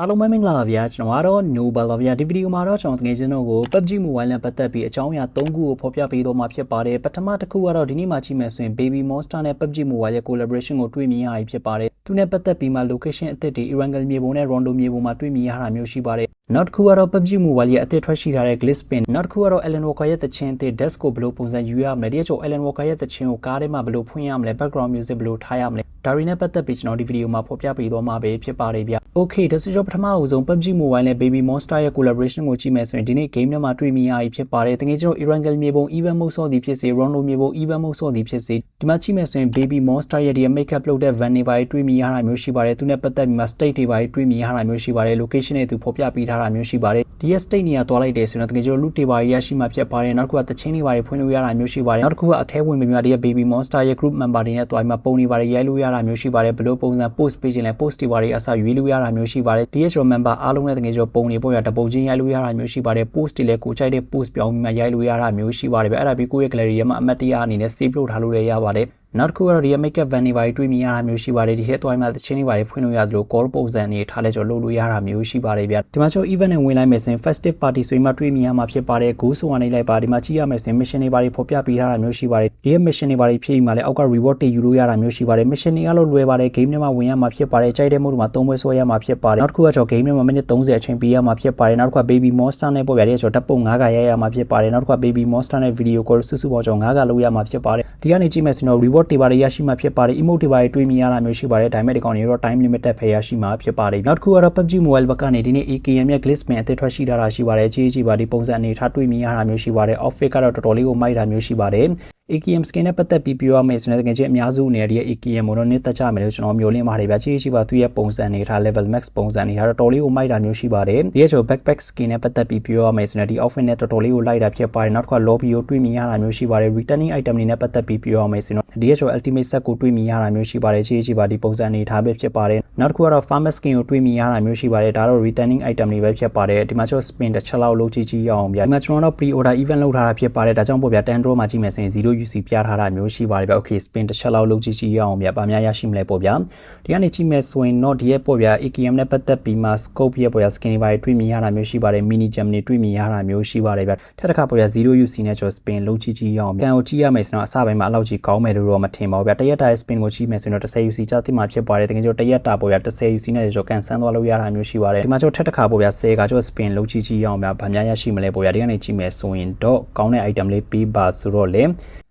အားလုံးပဲမင်္ဂလာပါဗျာကျွန်တော်ကတော့ Nobel ပါဗျာဒီဗီဒီယိုမှာတော့ကျွန်တော်တကယ်ချင်းတို့ကို PUBG Mobile နဲ့ပတ်သက်ပြီးအကြောင်းအရာ၃ခုကိုဖော်ပြပေးတော့မှာဖြစ်ပါတယ်ပထမတစ်ခုကတော့ဒီနေ့မှကြည့်မယ်ဆိုရင် Baby Monster နဲ့ PUBG Mobile ရဲ့ collaboration ကိုတွေ့မြင်ရပြီဖြစ်ပါတယ်သူနဲ့ပတ်သက်ပြီးမှ location အသစ်တွေ Erangel မြေပုံနဲ့ Rondo မြေပုံမှာတွေ့မြင်ရတာမျိုးရှိပါတယ် နောက်တစ်ခုကတော့ PUBG Mobile ရဲ့အသစ်ထွက်ရှိထားတဲ့ Glitch Spin နောက်တစ်ခုကတော့ Alan Walker ရဲ့သချင်းအသစ် Desk ကိုဘယ်လိုပုံစံယူရမလဲဒီအချို့ Alan Walker ရဲ့သချင်းကိုကားထဲမှာဘယ်လိုဖွင့်ရမလဲ background music ဘယ်လိုထားရမလဲဒါတွေနဲ့ပတ်သက်ပြီးကျွန်တော်ဒီဗီဒီယိုမှာဖော်ပြပေးသွားမှာပဲဖြစ်ပါတယ်ဗျ Okay ဒါဆိုတော့ပထမအဦးဆုံး PUBG Mobile နဲ့ Baby Monster ရဲ့ collaboration ကိုကြည့်မယ်ဆိုရင်ဒီနေ့ game ထဲမှာတွေ့မြင်ရပြီဖြစ်ပါတယ်တကယ်ကျွန်တော် Erangel မြေပုံ even mode ဆော့သည်ဖြစ်စေ Rondo မြေပုံ even mode ဆော့သည်ဖြစ်စေဒီမှာကြည့်မယ်ဆိုရင် Baby Monster ရဲ့ဒီ makeup လုပ်တဲ့ van တွေပါတွေ့မြင်ရတာမျိုးရှိပါတယ်သူနဲ့ပတ်သက်ပြီးမှ state တွေပါတွေ့မြင်ရတာမျိုးရှိပါတယ် location တွေသူဖော်ပြပေးထားတာမျိုးရှိပါတယ်ဒီရဲ့ state နေရာသွားလိုက်တယ်ဆိုရင်တကယ်ကျွန်တော် loot တွေပါရရှိမှဖြစ်ပါတယ်နောက်တစ်ခုကတချင်းတွေပါဖွင့်လို့ရတာမျိုးရှိပါတယ်နောက်တစ်ခုကအထဲဝင်ပြီးမှဒီရဲ့ Baby Monster ရဲ့ group member တွေနဲ့တွားပြီးမှပုံတွေပါရိုက်လို့ရတာမျိုးရှိပါတယ်ဘယ်လိုပုံစံ post ပေးခြင်းလဲ post တွေပါအစားရွေးလို့ရတာမျိုးရှိပါတယ် DHR member အားလုံးနဲ့တကယ်ကျွန်တော်ပုံတွေပေါ်ရတပုံချင်းရိုက်လို့ရတာမျိုးရှိပါတယ် post တွေလည်းကိုချိုက်တဲ့ post ပြောင်းပြီးမှရိုက်လို့ရတာမျိုးရှိပါတယ်ဗျအဲ့ဒါပြီးကိုယ့်ရဲ့ gallery ထဲမှာအမှတ်တရအနေနဲ့ save လုပ်ထားလို့လည်းရပါတယ်နောက်တစ်ခုကတော့ဒီ makeup van တွေပါတွေ့မြင်ရတာမျိုးရှိပါတယ်ဒီထက်သွားမှသချင်းတွေပါဖွင့်လို့ရသလို call ပုံစံတွေထားလဲကျွန်တော်လုပ်လို့ရတာမျိုးရှိပါတယ်ဗျဒီမှာကျွန်တော် event နဲ့ဝင်လိုက်မယ်ဆိုရင် festive party ဆိုရင်မှတွေ့မြင်ရမှာဖြစ်ပါတယ် go ဆိုကနေလိုက်ပါဒီမှာကြည့်ရမယ်ဆိုရင် mission တွေပါဖော်ပြပေးထားတာမျိုးရှိပါတယ်ဒီရဲ့ mission တွေပါဖြည့်ပြီးမှလည်းအောက်က reward တွေယူလို့ရတာမျိုးရှိပါတယ် mission တွေကတော့လွယ်ပါတယ် game ထဲမှာဝင်ရမှာဖြစ်ပါတယ်ကြိုက်တဲ့ mode မှာသုံးပွဲဆွဲရမှာဖြစ်ပါတယ်နောက်တစ်ခုကကျွန်တော် game ထဲမှာမိနစ်30အချိန်ပေးရမှာဖြစ်ပါတယ်နောက်တစ်ခုက baby monster နဲ့ပေါ်ပြတဲ့ကျွန်တော်ဓာတ်ပုံ9ကရိုက်ရမှာဖြစ်ပါတယ်နောက်တစ်ခုက baby monster နဲ့ video call စုစုပေါင်းကျွန်တော်9ကလုပ်ရမှာဖြစ်ပါတယ်ဒီကနေကြည့်မယ်ဆိုရင် reward တွေပါရရှိမှာဖြစ်ပါတယ် emote တွေပါတွေးမြင်ရတာမျိုးရှိပါတယ်ဒါပေမဲ့ဒီကောင်တွေတော့ time limited ဖယ်ရရှိမှာဖြစ်ပါတယ်နောက်တစ်ခုကတော့ PUBG Mobile ဘက်ကနေဒီနေ့ AKM ရဲ့ Glitchman အသစ်ထွက်ရှိတာရှိပါတယ်ကြီးကြီးပါဒီပုံစံအနေထားတွေးမြင်ရတာမျိုးရှိပါတယ် outfit ကတော့တော်တော်လေးကိုမိုက်တာမျိုးရှိပါတယ် AKM skin နဲ့ပတ်သက်ပြီးပြောရမယ်ဆိုရင်တကယ်ချင်းအများစုအနေနဲ့ဒီ AKM ကိုတော့နစ်သက်ကြမယ်လို့ကျွန်တော်မျိုးလင်းပါတယ်ဗျာချီချီပါသူ့ရဲ့ပုံစံနေထား level max ပုံစံနေထားတော့တော်လေးကိုမိုက်တာမျိုးရှိပါတယ်ဒီရဲ့ကျွန်တော် backpack skin နဲ့ပတ်သက်ပြီးပြောရမယ်ဆိုရင်ဒီ outfit နဲ့တော်တော်လေးကိုလိုက်တာဖြစ်ပါတယ်နောက်တစ်ခါ lobby ကိုတွေ့မြင်ရတာမျိုးရှိပါတယ် returning item တွေနဲ့ပတ်သက်ပြီးပြောရမယ်ဆိုရင်ဒီရဲ့ကျွန်တော် ultimate set ကိုတွေ့မြင်ရတာမျိုးရှိပါတယ်ချီချီပါဒီပုံစံနေထားပဲဖြစ်ပါတယ်နောက်တစ်ခုကတော့ farmer skin ကိုတွေ့မြင်ရတာမျိုးရှိပါတယ်ဒါတော့ returning item တွေပဲဖြစ်ပါတယ်ဒီမှာကျွန်တော် spin တစ်ချက်လောက်လုပ်ကြည့်ကြည့်ရအောင်ဗျာဒီမှာကျွန်တော်တော့ pre order event လုပ်ထားတာဖြစ်ပါတယ်ဒါကြောင့်ပေါ့ဗျာ10 draw မှာကြည့်မယ်ဆိုရင်0 UC ပြထားတာမျိုးရှိပါတယ်ဗျ။ Okay spin တစ်ချက်လောက်လုပ်ကြည့်ကြည့်ရအောင်ဗျ။ဗာများရရှိမလဲပေါ့ဗျာ။ဒီကနေကြည့်မယ်ဆိုရင်တော့ဒီရဲ့ပေါ့ဗျာ AKM နဲ့ပတ်သက်ပြီးမှ scope ရဲ့ပေါ့ဗျာ skin တွေပါတွေ့မြင်ရတာမျိုးရှိပါတယ်။ mini gem တွေတွေ့မြင်ရတာမျိုးရှိပါတယ်ဗျ။ထပ်တစ်ခါပေါ့ဗျာ0 UC နဲ့ကျွန်တော် spin လုပ်ကြည့်ကြည့်ရအောင်ဗျ။ကန်ကိုကြည့်ရမယ်ဆိုတော့အစပိုင်းမှာအလောက်ကြီးကောင်းမယ်လို့တော့မထင်ပါဘူးဗျ။တရက်တာရဲ့ spin ကိုကြည့်မယ်ဆိုရင်တော့10 UC ကြာတိမှဖြစ်ပါတယ်။တကယ်ကျွန်တော်တရက်တာပေါ့ဗျာ10 UC နဲ့ကျွန်တော်ကန်ဆန်းသွားလို့ရတာမျိုးရှိပါတယ်။ဒီမှာကျွန်တော်ထပ်တစ်ခါပေါ့ဗျာ10ကကျွန်တော် spin လုပ်ကြည့်ကြည့်ရအောင်ဗျ။ဗာများရရှိမလဲပေါ့ဗျာ။ဒီကနေကြည့်မယ်ဆိုရင်တော့ကောင်းတဲ့ item လေးပေးပါဆိုတော့လေ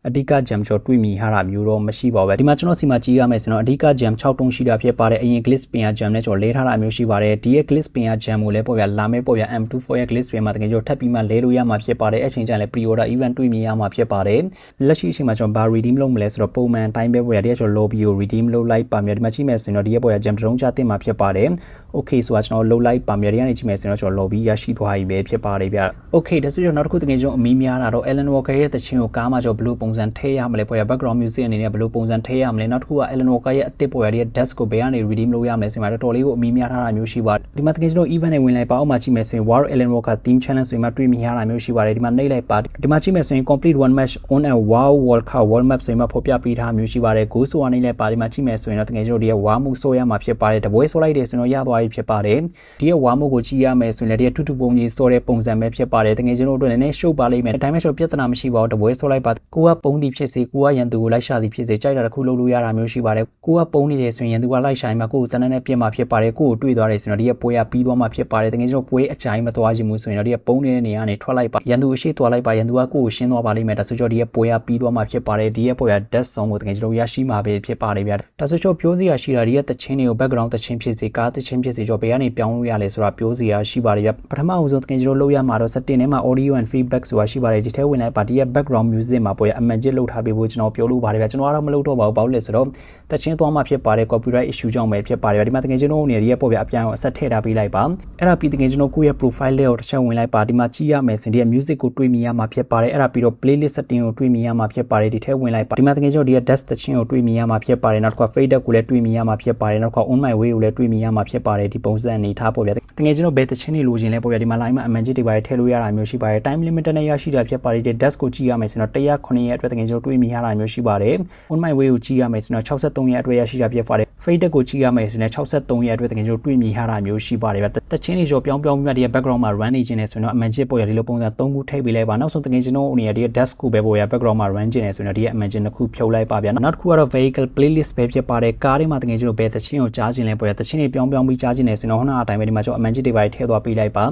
အဓိက jam ချောတွေ့မိဟာတာမျိုးတော့မရှိပါဘူးဒီမှာကျွန်တော်စီမှာကြည့်ရမယ်ဆိုတော့အဓိက jam 6တုံးရှိတာဖြစ်ပါတယ်အရင် glitch pin ရ jam နဲ့ကျွန်တော်လဲထားတာမျိုးရှိပါတယ်ဒီရဲ့ glitch pin ရ jam ကိုလည်းပေါ့ဗျာလာမဲပေါ့ဗျာ M24 ရဲ့ glitch pin မှာတကယ်ကျွန်တော်ထပ်ပြီးမှလဲလို့ရမှာဖြစ်ပါတယ်အချိန်ကျရင်လည်း pre order event တွေ့မြင်ရမှာဖြစ်ပါတယ်လက်ရှိအချိန်မှာကျွန်တော်ဘာ redeem လုပ်မလဲဆိုတော့ပုံမှန်တိုင်းပဲပေါ့ဗျာဒီကကျွန်တော် lobby ကို redeem လုပ်လိုက်ပါမယ်ဒီမှာကြည့်မယ်ဆိုရင်တော့ဒီရဲ့ပေါ့ဗျာ jam တုံးချတင်မှာဖြစ်ပါတယ် okay ဆိုတာကျွန်တော်လုပ်လိုက်ပါမယ်ဒီကနေကြည့်မယ်ဆိုရင်တော့ကျွန်တော် lobby ရရှိသွားပြီပဲဖြစ်ပါတယ်ဗျ okay ဒါဆိုတော့နောက်တစ်ခုတကယ်ကျွန်တော်အမီးများတာတော့ Alan Walker ရဲ့တခြင်းကိုကားမှာကျွန်တော်ဘယ်လိုပုံစံထည့်ရမလဲပေါ့ဗျာ background music အနေနဲ့ဘယ်လိုပုံစံထည့်ရမလဲနောက်တစ်ခုက Alan Walker ရဲ့အသစ်ပေါ်ရတဲ့ desk ကိုဘယ်ကနေ redeem လုပ်ရမလဲဆိုမှတော့တော်လေးကိုအမီးများထားတာမျိုးရှိပါတယ်ဒီမှာတကယ်ကျွန်တော် event နဲ့ဝင်လိုက်ပါအောင်မှာကြည့်မယ်ဆိုရင် War Alan Walker theme challenge ဆိုမှတွေ့မိရတာမျိုးရှိပါတယ်ဒီမှာနှိပ်လိုက်ပါဒီမှာကြည့်မယ်ဆိုရင် complete one match on a wow world cup world map ဆိုမှဖော်ပြပေးထားမျိုးရှိပါတယ် go ဆိုတာနှိပ်လိုက်ပါဒီမှာကြည့်မယ်ဆိုရင်တော့တကယ်ကျွန်တော်ဒီရဲ့ war move ဆိုရမှာဖြစ်ပါတယ်တပွဲဆိုလိုက်တယ်ဆိုတော့ရသွားပြီဖြစ်ပါတယ်ဒီရဲ့ war move ကိုကြည့်ရမယ်ဆိုရင်လည်းဒီရဲ့တူတူပုံကြီးဆိုတဲ့ပုံစံပဲဖြစ်ပါတယ်တကယ်ကျွန်တော်တို့လည်းနည်းနည်းရှုပ်ပါလိမ့်မယ်ဒါပေမဲ့ကျွန်တော်ပြဿနာမရှိပါဘူးတပွဲဆိုလိုက်ပါကိုကပုံသည်ဖြစ်စေကိုကရန်သူကိုလိုက်ရှာသည်ဖြစ်စေကြိုက်တာတစ်ခုလုပ်လို့ရတာမျိုးရှိပါတယ်ကိုကပုံနေတယ်ဆိုရင်ရန်သူကလိုက်ရှာရင်မှကိုကိုတန်းတန်းနဲ့ပြစ်မှာဖြစ်ပါတယ်ကိုကိုတွေ့သွားတယ်ဆိုတော့ဒီရဲ့ပွဲကပြီးသွားမှာဖြစ်ပါတယ်တကယ်ကျွန်တော်ပွဲအကြိုင်မသွားခြင်းဘူးဆိုရင်တော့ဒီရဲ့ပုံနေတဲ့နေရာကနေထွက်လိုက်ပါရန်သူအရှိသွားလိုက်ပါရန်သူကကိုကိုရှင်းသွားပါလိမ့်မယ်ဒါဆိုတော့ဒီရဲ့ပွဲကပြီးသွားမှာဖြစ်ပါတယ်ဒီရဲ့ပွဲက death zone ကိုတကယ်ကျွန်တော်ရရှိမှာပဲဖြစ်ပါတယ်ဗျာဒါဆိုတော့ပြောစရာရှိတာဒီရဲ့တချင်းတွေကို background တချင်းဖြစ်စေကားတချင်းဖြစ်စေကြောဘယ်ကနေပြောင်းလို့ရလဲဆိုတာပြောစရာရှိပါတယ်ဗျာပထမအဆုံးတကယ်ကျွန်တော်လုပ်ရမှာတော့ setting ထဲမှာ audio and feedback ဆိုတာရှိပါတယ်ဒီထဲဝင်လိုက်ပါဒီရဲ့ background music မှာပွဲအမှန်ကျစ်လုပ်ထားပေးဖို့ကျွန်တော်ပြောလို့ပါတယ်ဗျာကျွန်တော်ကတော့မလုပ်တော့ပါဘူးဘာလို့လဲဆိုတော့တချင်းသွားမှဖြစ်ပါတယ် copyright issue ကြောင့်ပဲဖြစ်ပါတယ်ဗျာဒီမှာတကယ်ကျွန်တော်နေရရဲ့ပေါ့ဗျာအပြန်အဆက်ထည့်ထားပေးလိုက်ပါအဲ့ဒါပြီးတကယ်ကျွန်တော်ကိုယ့်ရဲ့ profile လေးကိုတစ်ချက်ဝင်လိုက်ပါဒီမှာကြည့်ရမယ်ဆိုရင်ဒီရဲ့ music ကိုတွေးမိရမှာဖြစ်ပါတယ်အဲ့ဒါပြီးတော့ playlist setting ကိုတွေးမိရမှာဖြစ်ပါတယ်ဒီထဲဝင်လိုက်ပါဒီမှာတကယ်ကျွန်တော်ဒီရဲ့ desk တချင်းကိုတွေးမိရမှာဖြစ်ပါတယ်နောက်တစ်ခါ fade ကိုလည်းတွေးမိရမှာဖြစ်ပါတယ်နောက်တစ်ခါ on my way ကိုလည်းတွေးမိရမှာဖြစ်ပါတယ်ဒီပုံစံအနေထားပေါ့ဗျာတကယ်ကျွန်တော်ဘယ်တချင်းတွေလိုချင်လဲပေါ့ဗျာဒီမှာ line မှာ amount တွေပါထည့်လို့ရတာမျိုးရှိပါတယ် time limit နဲ့ရရှိတာဖြစ်ပါတယ်ဒီ desk ကိုကြည့်ရမယ်ဆိုတော့109ရက်အတွက်တကယ်ကျွန်တော်တွေးမိရတာမျိုးရှိပါတယ် on my way ကိုကြည့်ရမယ်ဆိုတော့63ရက်အတွက်ရရှိတာဖြစ်ပါတယ် fade ကိုကြည့်ရမယ်ဆိုရင်63ရက်အတွက်တကယ်ကျွန်တော်တွေ့မြင်ရတာမျိုးရှိပါတယ်ဗျတချင်းတွေကျော်ပြောင်းပြောင်းပြီးမှဒီ background မှာ run နေခြင်းနေဆိုရင်တော့အမှန်ချစ်ပေါ်ရဒီလိုပုံစံ3ခုထည့်ပေးလိုက်ပါနောက်ဆုံးတကယ်ကျွန်တော်အနေနဲ့ဒီ desk ကိုပဲပေါ်ရ background မှာ run ခြင်းနေဆိုရင်တော့ဒီအမှန်ချစ်တစ်ခုဖြုတ်လိုက်ပါဗျနောက်တစ်ခုကတော့ vehicle playlist ပဲဖြစ်ပါတယ်ကားတွေမှာတကယ်ကျွန်တော်ဘယ်တချင်းကိုကြားခြင်းလဲပေါ်ရတချင်းတွေပြောင်းပြောင်းပြီးကြားခြင်းနေဆိုရင်တော့ဟိုနာအတိုင်းပဲဒီမှာကျွန်တော်အမှန်ချစ်တွေပါထည့်သွားပေးလိုက်ပါ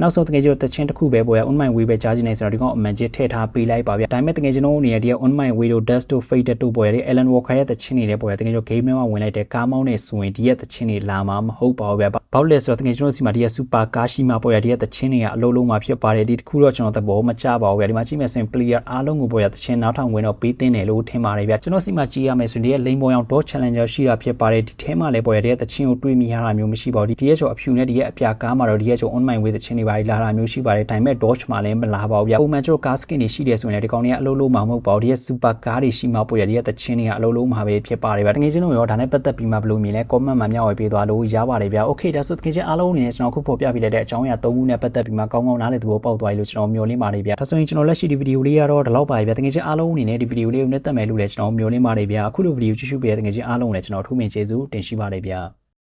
နောက်ဆုံးတကယ်ကျွန်တော်တချင်းတစ်ခုပဲပေါ်ရ on my way ပဲကြားခြင်းနေဆိုတော့ဒီကောင်အမှန်ချစ်ထည့်ထားပေးလိုက်ပါဗျဒါပေမဲ့တကယ်ကျွန်တော်အနေနဲ့ဒီ on my way တို့ desk တို့ fade တို့ပေါ်ရဒီ Alan Walker ရဲ့တချင်းတွေလည်းပေါ်ရတကယ်ကျွန်တော် game မှာဝင်လိုက်တဲ့ကားမောင်းနေဆိုရင်ဒီရဲ့တချင်းတွေလာမှာမဟုတ်ပါဘူးဗျဘောက်လက်ဆိုတော့တကယ်ကျွန်တော်စီမှာဒီရဲ့ super ကားရှိမှာပေါ်ရဒီရဲ့တချင်းတွေကအလုံးလုံးမှာဖြစ်ပါတယ်ဒီတစ်ခုတော့ကျွန်တော်သဘောမကျပါဘူးဗျဒီမှာကြည့်မယ်ဆိုရင် player အားလုံးကိုပေါ်ရတချင်းနောက်ထောင်ဝင်တော့ပေးတင်တယ်လို့ထင်ပါတယ်ဗျကျွန်တော်စီမှာကြည့်ရမယ်ဆိုရင်ဒီရဲ့ lane ပေါ်အောင် dot challenger ရှိတာဖြစ်ပါတယ်ဒီထဲမှာလည်းပေါ်ရဒီရဲ့တချင်းကိုတွေးမိရတာမျိုးမရှိပါဘူးဒီရဲ့ကျော်အဖြူနဲ့ဒီရဲ့အပြာကားမှာတော့ဒီရဲ့ကျော် on my way တချင်းတွေပါလာတာမျိုးရှိပါတယ်ဒါပေမဲ့ dodge မှာလည်းမလာပါဘူးဗျပုံမှန်ကျွန်တော်ကား skin တွေရှိတယ်ဆိုရင်လည်းဒီကောင်တွေကအလုံးလုံးမှာမဟုတ်ပါဘူးဒီရဲ့ super ကားတွေရှိမှာပေါ်ရဒီရဲ့တချင်းတွေကအလုံးလုံးမှာပဲဖြစ်ပါတယ်ဗျတကယ်ချင်းတို့ရောဒါနဲ့ပတ်သက်ပြီးမှဘယ်လိုမြင်လဲ comment မှာမျှဝေပေးသွားလို့ရပါတယ်ဗျ okay ဒါဆိုတကယ်ချင်းအားလုံးအနေနဲ့ကျွန်တော်ခုဖော်ပြပေးလိုက်တဲ့အကြောင်းအရာ၃ခုနဲ့ပတ်သက်ပြီးမှကောင်းကောင်းနားလည်သဘောပေါက်သွားပြီလို့ကျွန်တော်မျှော်လင့်ပါတယ်ဗျဒါဆိုရင်ကျွန်တော်လက်ရှိဒီဗီဒီယိုလေးကတော့ဒီလောက်ပါပဲဗျတကယ်ချင်းအားလုံးအနေနဲ့ဒီဗီဒီယိုလေးကိုနဲ့တက်မယ်လို့လည်းကျွန်တော်မျှော်လင့်ပါတယ်ဗျအခုလိုဗီဒီယိုကြည့်ရှုပေးတဲ့တကယ်ချင်းအားလုံးလည်းကျွန်တော်ထူးမြင်ကျေးဇူးတင်ရှိပါတယ်ဗျ